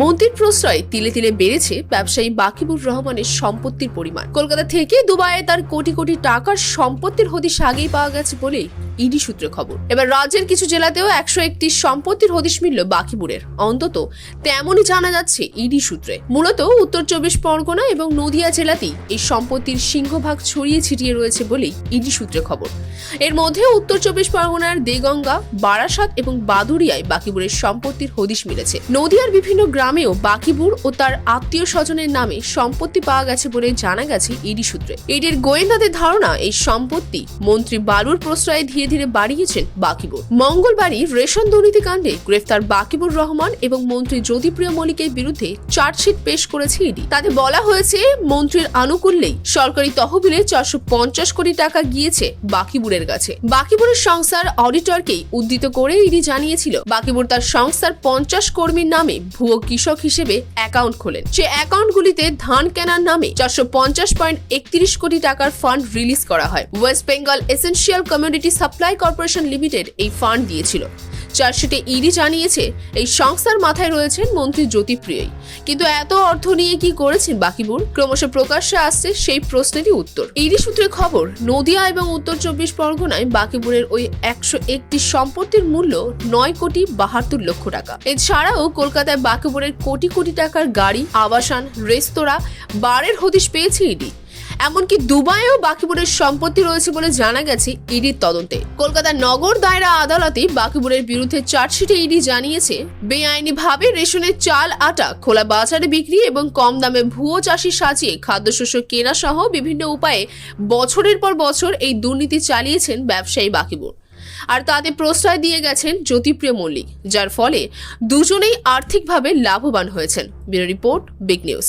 মন্ত্রীর প্রশ্রয় তিলে তিলে বেড়েছে ব্যবসায়ী বাকিবুর রহমানের সম্পত্তির পরিমাণ। কলকাতা থেকে দুবাইয়ে তার কোটি কোটি টাকার সম্পত্তির হদিশ আগেই পাওয়া গেছে বলেই ইডি সূত্রে খবর। এবার রাজ্যের কিছু জেলাতেও একশো একটি সম্পত্তির হদিশ মিলল বাকিবুরের অন্তত তেমনই জানা যাচ্ছে ইডি সূত্রে। মূলত উত্তর চব্বিশ পরগনা এবং নদিয়া জেলাতেই এই সম্পত্তির সিংহভাগ ছড়িয়ে ছিটিয়ে রয়েছে বলেই ইডি সূত্রে খবর। এর মধ্যে উত্তর চব্বিশ পরগনার দেগঙ্গা, বারাসাত এবং বাদুরিয়ায় বাকিবুরের সম্পত্তির হদিশ মিলেছে। নদিয়ার বিভিন্ন গ্রামেও বাকিবুর ও তার আত্মীয় স্বজনের নামে সম্পত্তি পাওয়া গেছে বলে জানা গেছে ইডি সূত্রে। ইডির গোয়েন্দাদের ধারণা, এই সম্পত্তি মন্ত্রী বালুর প্রশ্রয়ে ধীরে ধীরে বাড়িয়েছেন বাকিবুর। মঙ্গলবারই রেশন দুর্নীতি কাণ্ডে গ্রেফতার বাকিবুর রহমান এবং মন্ত্রী জ্যোতিপ্রিয় মল্লিকের বিরুদ্ধে চার্জশিট পেশ করেছে ইডি। তাতে বলা হয়েছে, মন্ত্রীর আনুকূল্যেই সরকারি তহবিলে চারশো পঞ্চাশ কোটি টাকা গিয়েছে বাকিবুরের কাছে। বাকিবুরের সংস্থার অডিটরকেই উদ্ধৃত করে ইডি জানিয়েছিল, বাকিবুর তার সংস্থার পঞ্চাশ কর্মীর নামে ভুয়ো কৃষক হিসেবে অ্যাকাউন্ট খোলেন। সে অ্যাকাউন্টগুলিতে ধান কেনার নামে চারশো পঞ্চাশ পয়েন্ট একত্রিশ কোটি টাকার ফান্ড রিলিজ করা হয়। West Bengal essential community supply corporation limited এই ফান্ড দিয়েছিল। চার্জশিটে ইডি জানিয়েছে, এই সংস্থার মাথায় রয়েছেন মন্ত্রী জ্যোতিপ্রিয়ই। কিন্তু এত অর্থ নিয়ে কি করেছেন বাকিবুর ক্রমশ প্রকাশ্যে আসছে সেই প্রশ্নেরই উত্তর। ইডি সূত্রে খবর, নদিয়া এবং উত্তর চব্বিশ পরগনায় বাকিবুরের ওই একশো একটি সম্পত্তির মূল্য নয় কোটি বাহাত্তর লক্ষ টাকা। এছাড়াও কলকাতায় বাকিবুরের কোটি কোটি টাকার গাড়ি, আবাসন, রেস্তোরাঁ, বারের হদিশ পেয়েছে ইডি। এমনকি দুবাইয়েও বাকিবুরের সম্পত্তি রয়েছে বলে জানা গেছে ইডির তদন্তে। কলকাতার নগর দায়রা আদালতে বাকিবুরের বিরুদ্ধে চার্জশিটে ইডি জানিয়েছে বেআইনিভাবে রেশনের চাল, আটা, খোলা বাজারে বিক্রি এবং কম দামে ভুয়ো চাষি সাজিয়ে খাদ্যশস্য কেনা সহ বিভিন্ন উপায়ে বছরের পর বছর এই দুর্নীতি চালিয়েছেন ব্যবসায়ী বাকিবুর আর তাতে প্রশ্রয় দিয়ে গেছেন জ্যোতিপ্রিয় মল্লিক, যার ফলে দুজনেই আর্থিকভাবে লাভবান হয়েছেন। Bureau report, big news.